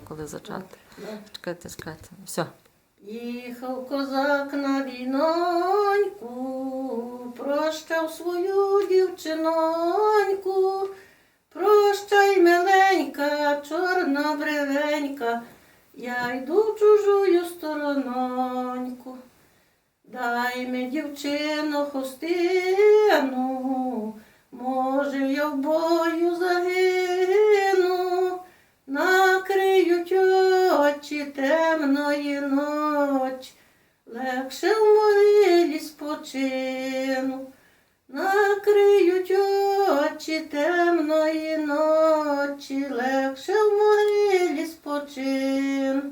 коли зачати. Чекайте, чекайте. Все. Їхав козак на війноньку, прощав свою дівчиноньку, прощай, миленька, чорна бревенька, я йду в чужую сторононьку. Дай ми, дівчино, хустину, може, я в бою загину, темної ночі, легше в могилі спочину, накриють очі темної ночі, легше в могилі спочину.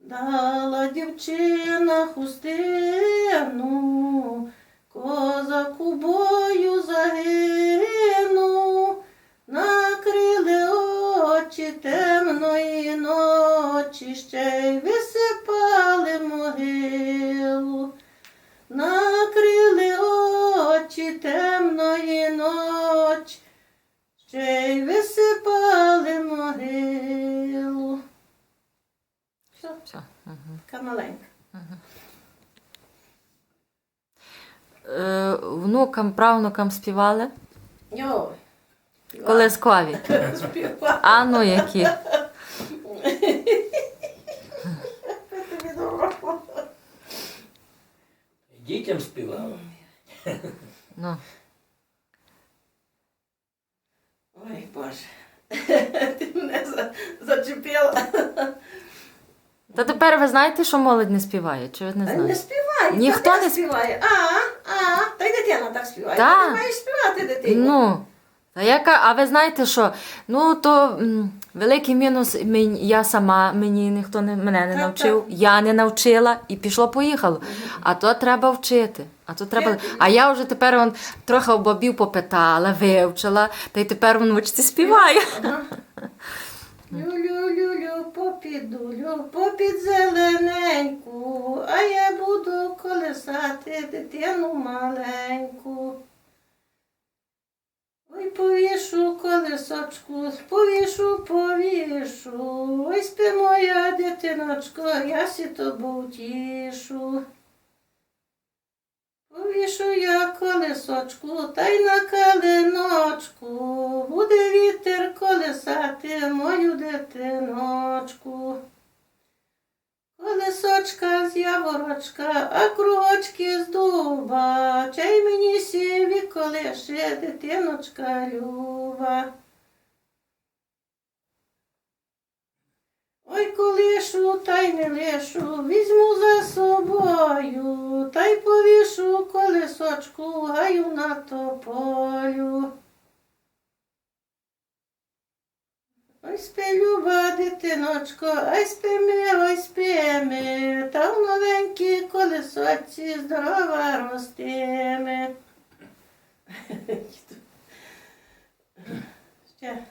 Дала дівчина хустину, козаку бою загину, очі темної ночі, ще й висипали могилу, накрили очі темної ночі, ще й висипали могилу. Все. Все. Угу. Така маленька. Е, внукам, правнукам співали? Йой. Колискові. А ну які? Дітям співала. Ну. Ой, Боже. Ти мене за- зачепила. Та тепер ви знаєте, що молодь не співає? Чи ви не Та Не знаєте? співає. Ніхто Та не не співає. А, а, та й дитина так співає. Та. Ти маєш співати дитину. Ну. Та яка, а ви знаєте, що ну то м, великий мінус мені, я сама, мені ніхто не, мене не Так, навчив, я не навчила і пішло поїхало. А то треба вчити. А то треба. А я вже тепер он, трохи у бабів попитала, вивчила, та й тепер он вчити співає. Лю-лю-лю-лю, попідулю, попід зелененьку, а я буду колесати дитину маленьку. Ой, повішу колесочку, повішу, повішу, ой, спи моя дитиночко, я сі тобою тішу. Повішу я колесочку, та й на калиночку, буде вітер колесати мою дитиночку. З яворочка, а кругочки з дуба, чай мені сіві колеше, дитиночка люба. Ой, колишу, та й не лишу, візьму за собою, та й повішу колесочку, гаю на тополю. Ой, спи, люба дитиночко, ай спи ми, ой спи ми, та в новенькій колесоці здорова ростиме. Ще.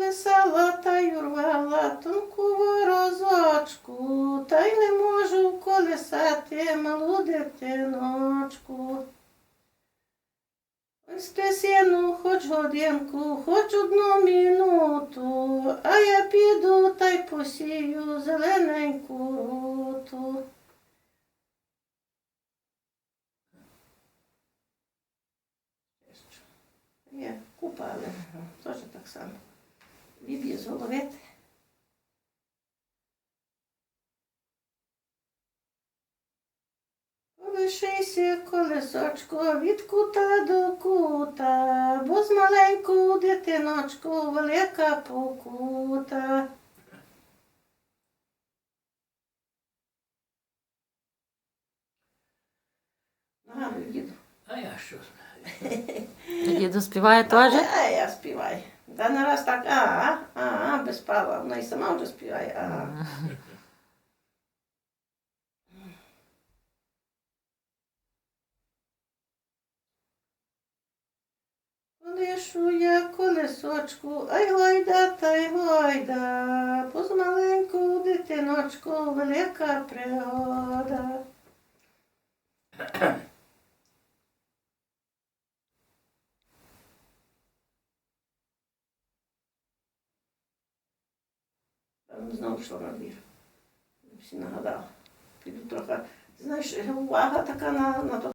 Колесала та й урвала тонку ворозочку, та й не можу колесати малу дитиночку. Ой, хоч годинку, хоч одну мінуту, а я піду та й посію зелененьку руту. Є купа, але теж так само. Біб'є з голови. Лишися колесочко від кута до кута, бо з маленьку дитиночку велика покута. Діду. А я що знаю. Діду співає теж? А я співаю. Та не раз так, а, а, а, без права. Вона і сама вже співає. А. Пущу я колесочку, ай гойда, та й гойда, позмаленьку дитиночку, велика пригода. Знову що робив. Всі нагадав. Піду трохи. Знаєш, увага така на на то.